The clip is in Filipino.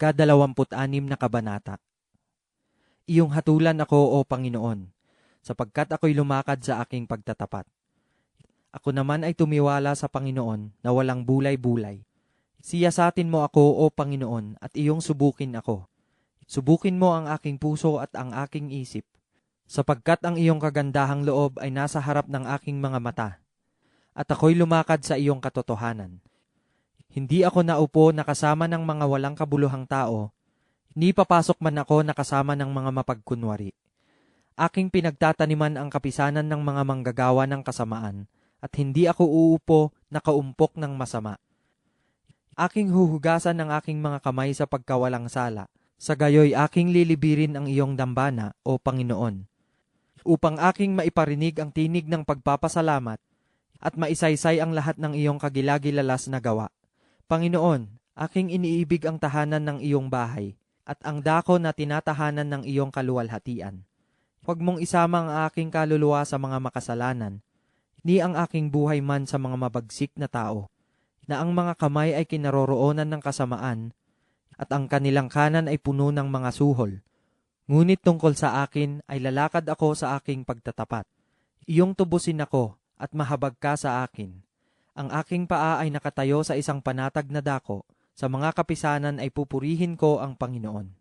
Ikadalawamput-anim na kabanata. Iyong hatulan ako, O Panginoon, sapagkat ako'y lumakad sa aking pagtatapat. Ako naman ay tumiwala sa Panginoon na walang bulay-bulay. Siyasatin mo ako, O Panginoon, at iyong subukin ako. Subukin mo ang aking puso at ang aking isip, sapagkat ang iyong kagandahang loob ay nasa harap ng aking mga mata, at ako'y lumakad sa iyong katotohanan. Hindi ako naupo na kasama ng mga walang kabuluhang tao, hindi papasok man ako na kasama ng mga mapagkunwari. Aking pinagtataniman ang kapisanan ng mga manggagawa ng kasamaan, at hindi ako uupo na kaumpok ng masama. Aking huhugasan ng aking mga kamay sa pagkawalang sala, sa gayoy aking lilibirin ang iyong dambana, O Panginoon, upang aking maiparinig ang tinig ng pagpapasalamat at maisaysay ang lahat ng iyong kagilagilalas na gawa. Panginoon, aking iniibig ang tahanan ng iyong bahay at ang dako na tinatahanan ng iyong kaluwalhatian. Huwag mong isama ang aking kaluluwa sa mga makasalanan, ni ang aking buhay man sa mga mabagsik na tao, na ang mga kamay ay kinaroroonan ng kasamaan at ang kanilang kanan ay puno ng mga suhol. Ngunit tungkol sa akin ay lalakad ako sa aking pagtatapat. Iyong tubusin ako at mahabag ka sa akin. Ang aking paa ay nakatayo sa isang panatag na dako, sa mga kapisanan ay pupurihin ko ang Panginoon.